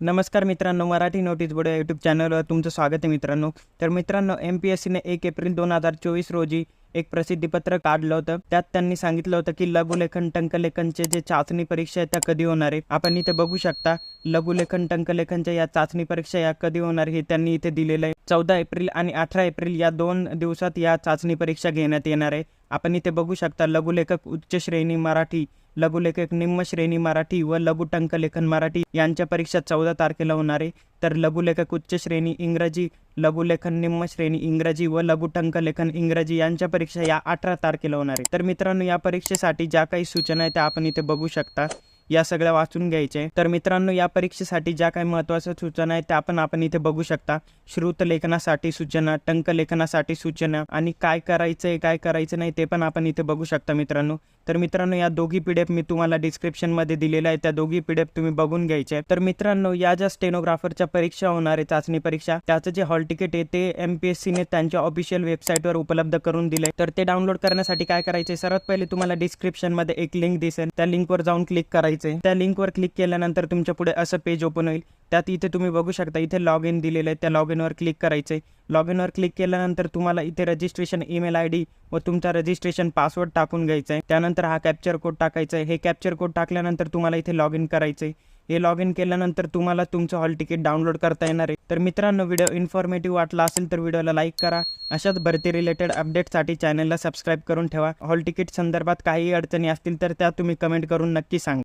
नमस्कार मित्रांनो Marathi notice board YouTube चॅनलवर तुमचं स्वागत आहे मित्रांनो. तर मित्रांनो एम पी एस सीने एक एप्रिल दोन हजार चोवीस रोजी एक प्रसिद्धीपत्र काढलं होतं. त्यात त्यांनी सांगितलं होतं की लघुलेखन टंकलेखनचे जे चाचणी परीक्षा आहेत त्या कधी होणार आहे? आपण इथे बघू शकता. लघुलेखन टंकलेखनच्या या चाचणी परीक्षा या कधी होणार हे त्यांनी इथे दिलेलं आहे. चौदा एप्रिल आणि अठरा एप्रिल या दोन दिवसात या चाचणी परीक्षा घेण्यात येणार आहे. आपण इथे बघू शकता लघुलेखक उच्च श्रेणी मराठी लघुलेखक निम्न श्रेणी मराठी व लघु टंकलेखन मराठी यांच्या परीक्षा चौदा तारखेला होणार आहे. तर लघुलेखक उच्च श्रेणी इंग्रजी लघुलेखन निम्न श्रेणी इंग्रजी व लघु टंकलेखन इंग्रजी यांच्या परीक्षा या अठरा तारखेला होणार आहे. तर मित्रांनो या परीक्षेसाठी ज्या काही सूचना आहेत त्या आपण इथे बघू शकता. या सगळ्या वाचून घ्यायचे. तर मित्रांनो या परीक्षेसाठी ज्या काही महत्त्वाच्या सूचना आहेत त्या पण आपण इथे बघू शकता. श्रुत लेखनासाठी सूचना टंक लेखनासाठी सूचना आणि काय करायचं आहे काय करायचं नाही ते पण आपण इथे बघू शकता मित्रांनो. तर मित्रांनो या दोघी पी डी एफ मी तुम्हाला डिस्क्रिप्शनमध्ये दिलेल्या आहे. त्या दोघी पी डी एफ तुम्ही बघून घ्यायचे. तर मित्रांनो या ज्या स्टेनोग्राफरच्या परीक्षा होणार आहे चाचणी परीक्षा त्याचं जे हॉल तिकीट आहे ते एम पी एस सीने त्यांच्या ऑफिशियल वेबसाईटवर उपलब्ध करून दिले तर ते डाउनलोड करण्यासाठी काय करायचे सर्वात पहिले तुम्हाला डिस्क्रिप्शनमध्ये एक लिंक दिसेल. त्या लिंकवर जाऊन क्लिक करायचं. त्या लिंकवर क्लिक केल्यानंतर तुमच्यापुढे असं पेज ओपन होईल. त्यात इथे तुम्ही बघू शकता इथे लॉग इन दिलेलं आहे. त्या लॉग इनवर क्लिक करायचे लॉग इनवर क्लिक केल्यानंतर तुम्हाला इथे रजिस्ट्रेशन ईमेल आय डी व तुमचा रजिस्ट्रेशन पासवर्ड टाकून घ्यायचा आहे त्यानंतर हा कॅप्चर कोड टाकायचा आहे हे कॅप्चर कोड टाकल्यानंतर तुम्हाला इथे लॉग इन करायचं आहे हे लॉग इन केल्यानंतर तुम्हाला तुमचं हॉल तिकीट डाउनलोड करता येणार आहे. तर मित्रांनो व्हिडिओ इन्फॉर्मेटिव्ह वाटला असेल तर व्हिडिओला लाईक करा. अशाच भरती रिलेटेड अपडेटसाठी चॅनलला सबस्क्राईब करून ठेवा. हॉल तिकीट संदर्भात काही अडचणी असतील तर त्या तुम्ही कमेंट करून नक्की सांगा.